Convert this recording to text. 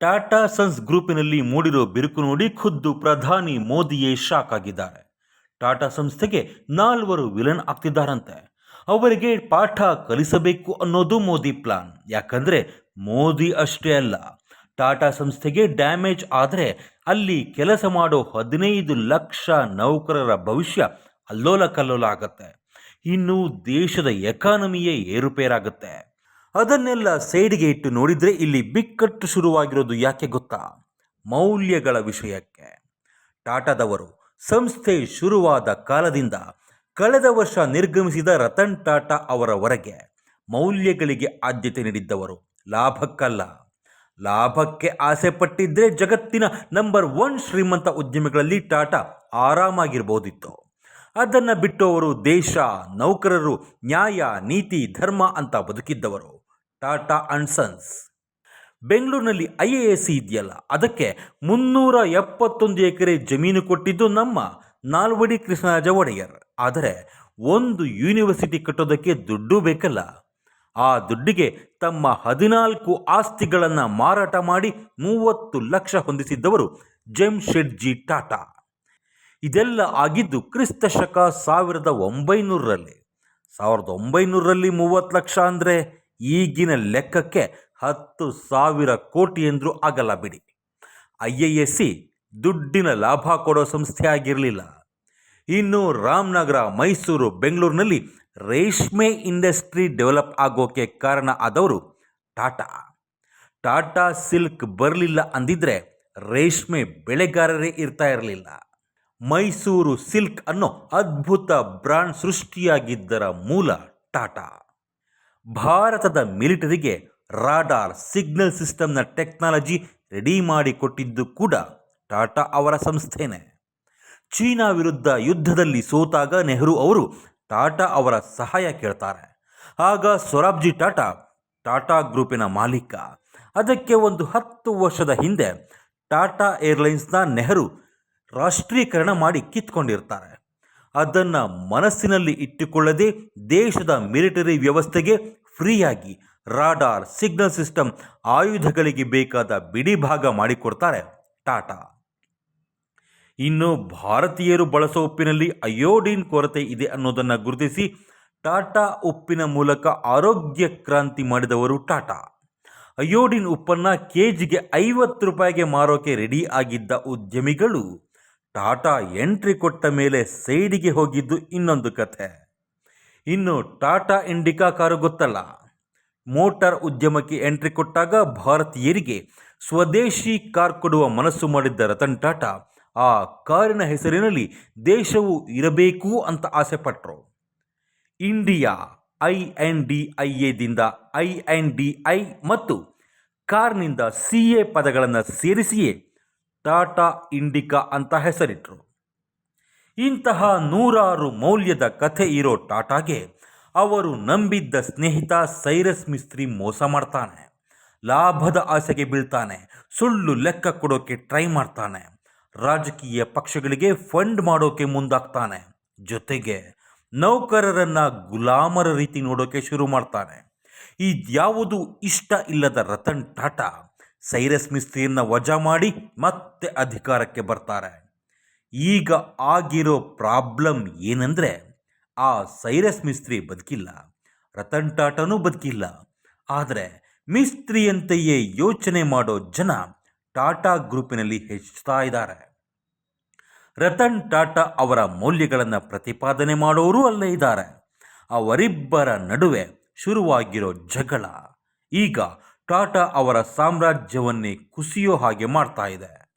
Tata sons ಗ್ರೂಪಿನಲ್ಲಿ ಮೂಡಿರೋ ಬಿರುಕು ನೋಡಿ ಖುದ್ದು ಪ್ರಧಾನಿ ಮೋದಿಯೇ ಶಾಕ್ ಆಗಿದ್ದಾರೆ. ಟಾಟಾ ಸಂಸ್ಥೆಗೆ ನಾಲ್ವರು ವಿಲನ್ ಆಗ್ತಿದ್ದಾರಂತೆ. ಅವರಿಗೆ ಪಾಠ ಕಲಿಸಬೇಕು ಅನ್ನೋದು ಮೋದಿ ಪ್ಲಾನ್. ಯಾಕಂದ್ರೆ ಮೋದಿ ಅಷ್ಟೇ ಅಲ್ಲ. ಟಾಟಾ ಸಂಸ್ಥೆಗೆ ಡ್ಯಾಮೇಜ್ ಆದರೆ ಅಲ್ಲಿ ಕೆಲಸ ಮಾಡೋ ಹದಿನೈದು ಲಕ್ಷ ನೌಕರರ ಭವಿಷ್ಯ ಅಲ್ಲೋಲ ಕಲ್ಲೋಲ ಆಗತ್ತೆ ಇನ್ನು ದೇಶದ ಎಕಾನಮಿಯೇ ಏರುಪೇರಾಗುತ್ತೆ. ಅದನ್ನೆಲ್ಲ ಸೈಡ್ಗೆ ಇಟ್ಟು ನೋಡಿದರೆ ಇಲ್ಲಿ ಬಿಕ್ಕಟ್ಟು ಶುರುವಾಗಿರೋದು ಯಾಕೆ ಗೊತ್ತಾ? ಮೌಲ್ಯಗಳ ವಿಷಯಕ್ಕೆ. ಟಾಟಾದವರು ಸಂಸ್ಥೆ ಶುರುವಾದ ಕಾಲದಿಂದ ಕಳೆದ ವರ್ಷ ನಿರ್ಗಮಿಸಿದ ರತನ್ ಟಾಟಾ ಅವರವರೆಗೆ ಮೌಲ್ಯಗಳಿಗೆ ಆದ್ಯತೆ ನೀಡಿದ್ದವರು ಲಾಭಕ್ಕಲ್ಲ. ಲಾಭಕ್ಕೆ ಆಸೆ ಪಟ್ಟಿದ್ರೆ ಜಗತ್ತಿನ ನಂಬರ್ ಒನ್ ಶ್ರೀಮಂತ ಉದ್ಯಮಿಗಳಲ್ಲಿ ಟಾಟಾ ಆರಾಮಾಗಿರ್ಬೋದಿತ್ತು. ಅದನ್ನು ಬಿಟ್ಟು ಅವರು ದೇಶ, ನೌಕರರು, ನ್ಯಾಯ, ನೀತಿ, ಧರ್ಮ ಅಂತ ಬದುಕಿದ್ದವರು. Tata and sons. ಬೆಂಗಳೂರಿನಲ್ಲಿ ಐ ಎ ಎಸ್ ಇದೆಯಲ್ಲ, ಅದಕ್ಕೆ ಮುನ್ನೂರ ಎಪ್ಪತ್ತೊಂದು ಎಕರೆ ಜಮೀನು ಕೊಟ್ಟಿದ್ದು ನಮ್ಮ ನಾಲ್ವಡಿ ಕೃಷ್ಣರಾಜ ಒಡೆಯರ್. ಆದರೆ ಒಂದು ಯೂನಿವರ್ಸಿಟಿ ಕಟ್ಟೋದಕ್ಕೆ ದುಡ್ಡು ಬೇಕಲ್ಲ. ಆ ದುಡ್ಡಿಗೆ ತಮ್ಮ ಹದಿನಾಲ್ಕು ಆಸ್ತಿಗಳನ್ನು ಮಾರಾಟ ಮಾಡಿ ಮೂವತ್ತು ಲಕ್ಷ ಹೊಂದಿಸಿದ್ದವರು ಜೆಮ್ಶೆಡ್ಜಿ ಟಾಟಾ. ಇದೆಲ್ಲ ಆಗಿದ್ದು ಕ್ರಿಸ್ತ ಶಕ ಸಾವಿರದ ಒಂಬೈನೂರರಲ್ಲಿ. ಸಾವಿರದ ಒಂಬೈನೂರರಲ್ಲಿ ಮೂವತ್ತು ಲಕ್ಷ ಅಂದರೆ ಈಗಿನ ಲೆಕ್ಕಕ್ಕೆ ಹತ್ತು ಸಾವಿರ ಕೋಟಿ ಎಂದರೂ ಆಗಲ್ಲ ಬಿಡಿ. ಐ ಎ ಎಸ್ ಸಿ ದುಡ್ಡಿನ ಲಾಭ ಕೊಡೋ ಸಂಸ್ಥೆ ಆಗಿರಲಿಲ್ಲ. ಇನ್ನು ರಾಮನಗರ, ಮೈಸೂರು, ಬೆಂಗಳೂರಿನಲ್ಲಿ ರೇಷ್ಮೆ ಇಂಡಸ್ಟ್ರಿ ಡೆವಲಪ್ ಆಗೋಕೆ ಕಾರಣ ಆದವರು ಟಾಟಾ. ಟಾಟಾ ಸಿಲ್ಕ್ ಬರಲಿಲ್ಲ ಅಂದಿದ್ರೆ ರೇಷ್ಮೆ ಬೆಳೆಗಾರರೇ ಇರ್ತಾ ಇರಲಿಲ್ಲ. ಮೈಸೂರು ಸಿಲ್ಕ್ ಅನ್ನೋ ಅದ್ಭುತ ಬ್ರಾಂಡ್ ಸೃಷ್ಟಿಯಾಗಿದ್ದರ ಮೂಲ ಟಾಟಾ. ಭಾರತದ ಮಿಲಿಟರಿಗೆ ರಾಡಾರ್ ಸಿಗ್ನಲ್ ಸಿಸ್ಟಮ್ನ ಟೆಕ್ನಾಲಜಿ ರೆಡಿ ಮಾಡಿಕೊಟ್ಟಿದ್ದು ಕೂಡ ಟಾಟಾ ಅವರ ಸಂಸ್ಥೆನೇ. ಚೀನಾ ವಿರುದ್ಧ ಯುದ್ಧದಲ್ಲಿ ಸೋತಾಗ ನೆಹರು ಅವರು ಟಾಟಾ ಅವರ ಸಹಾಯ ಕೇಳ್ತಾರೆ. ಆಗ ಸೊರಾಬ್ಜಿ ಟಾಟಾ ಟಾಟಾ ಗ್ರೂಪಿನ ಮಾಲೀಕ. ಅದಕ್ಕೆ ಒಂದು ಹತ್ತು ವರ್ಷದ ಹಿಂದೆ ಟಾಟಾ ಏರ್ಲೈನ್ಸ್ನ ನೆಹರು ರಾಷ್ಟ್ರೀಕರಣ ಮಾಡಿ ಕಿತ್ಕೊಂಡಿರ್ತಾರೆ. ಅದನ್ನು ಮನಸ್ಸಿನಲ್ಲಿ ಇಟ್ಟುಕೊಳ್ಳದೆ ದೇಶದ ಮಿಲಿಟರಿ ವ್ಯವಸ್ಥೆಗೆ ಫ್ರೀಯಾಗಿ ರಾಡಾರ್ ಸಿಗ್ನಲ್ ಸಿಸ್ಟಮ್ ಆಯುಧಗಳಿಗೆ ಬೇಕಾದ ಬಿಡಿ ಭಾಗ ಮಾಡಿಕೊಡ್ತಾರೆ. ಟಾಟಾ. ಇನ್ನು ಭಾರತೀಯರು ಬಳಸೋ ಉಪ್ಪಿನಲ್ಲಿ ಅಯೋಡಿನ್ ಕೊರತೆ ಇದೆ ಅನ್ನೋದನ್ನು ಗುರುತಿಸಿ ಟಾಟಾ ಉಪ್ಪಿನ ಮೂಲಕ ಆರೋಗ್ಯ ಕ್ರಾಂತಿ ಮಾಡಿದವರು ಟಾಟಾ. ಅಯೋಡಿನ್ ಉಪ್ಪನ್ನು ಕೆ ಜಿಗೆ ಐವತ್ತು ರೂಪಾಯಿಗೆ ಮಾರೋಕೆ ರೆಡಿ ಆಗಿದ್ದ ಉದ್ಯಮಿಗಳು ಟಾಟಾ ಎಂಟ್ರಿ ಕೊಟ್ಟ ಮೇಲೆ ಸೈಡಿಗೆ ಹೋಗಿದ್ದು ಇನ್ನೊಂದು ಕಥೆ. ಇನ್ನು ಟಾಟಾ ಇಂಡಿಕಾ ಕಾರು ಗೊತ್ತಲ್ಲ. ಮೋಟಾರ್ ಉದ್ಯಮಕ್ಕೆ ಎಂಟ್ರಿ ಕೊಟ್ಟಾಗ ಭಾರತೀಯರಿಗೆ ಸ್ವದೇಶಿ ಕಾರ್ ಕೊಡುವ ಮನಸ್ಸು ಮಾಡಿದ್ದ ರತನ್ ಟಾಟಾ, ಆ ಕಾರಿನ ಹೆಸರಿನಲ್ಲಿ ದೇಶವು ಇರಬೇಕು ಅಂತ ಆಸೆ ಪಟ್ಟರು India, I N D I ಎದಿಂದ I N D I ಮತ್ತು ಕಾರ್ನಿಂದ ಸಿ ಎ ಪದಗಳನ್ನು ಸೇರಿಸಿಯೇ ಟಾಟಾ ಇಂಡಿಕಾ ಅಂತ ಹೆಸರಿಟ್ಟರು ಇಂತಹ ನೂರಾರು ಮೌಲ್ಯದ ಕಥೆ ಇರೋ ಟಾಟಾಗೆ ಅವರು ನಂಬಿದ್ದ ಸ್ನೇಹಿತ ಸೈರಸ್ ಮಿಸ್ತ್ರಿ ಮೋಸ ಮಾಡ್ತಾನೆ. ಲಾಭದ ಆಸೆಗೆ ಬೀಳ್ತಾನೆ. ಸುಳ್ಳು ಲೆಕ್ಕ ಕೊಡೋಕೆ ಟ್ರೈ ಮಾಡ್ತಾನೆ. ರಾಜಕೀಯ ಪಕ್ಷಗಳಿಗೆ ಫಂಡ್ ಮಾಡೋಕೆ ಮುಂದಾಗ್ತಾನೆ. ಜೊತೆಗೆ ನೌಕರರನ್ನು ಗುಲಾಮರ ರೀತಿ ನೋಡೋಕೆ ಶುರು ಮಾಡ್ತಾನೆ. ಇದ್ಯಾವುದು ಇಷ್ಟ ಇಲ್ಲದ ರತನ್ ಟಾಟಾ ಸೈರಸ್ ಮಿಸ್ತ್ರಿಯನ್ನು ವಜಾ ಮಾಡಿ ಮತ್ತೆ ಅಧಿಕಾರಕ್ಕೆ ಬರ್ತಾರೆ. ಈಗ ಆಗಿರೋ ಪ್ರಾಬ್ಲಮ್ ಏನಂದರೆ ಆ ಸೈರಸ್ ಮಿಸ್ತ್ರಿ ಬದುಕಿಲ್ಲ, ರತನ್ ಟಾಟಾನೂ ಬದುಕಿಲ್ಲ. ಆದರೆ ಮಿಸ್ತ್ರಿಯಂತೆಯೇ ಯೋಚನೆ ಮಾಡೋ ಜನ ಟಾಟಾ ಗ್ರೂಪಿನಲ್ಲಿ ಹೆಚ್ಚುತ್ತಾ ಇದ್ದಾರೆ. ರತನ್ ಟಾಟಾ ಅವರ ಮೌಲ್ಯಗಳನ್ನು ಪ್ರತಿಪಾದನೆ ಮಾಡೋರು ಅಲ್ಲೇ ಇದ್ದಾರೆ. ಅವರಿಬ್ಬರ ನಡುವೆ ಶುರುವಾಗಿರೋ ಜಗಳ ಈಗ ಟಾಟಾ ಅವರ ಸಾಮ್ರಾಜ್ಯವನ್ನೇ ಕುಸಿಯೋ ಹಾಗೆ ಮಾಡ್ತಾ ಇದೆ.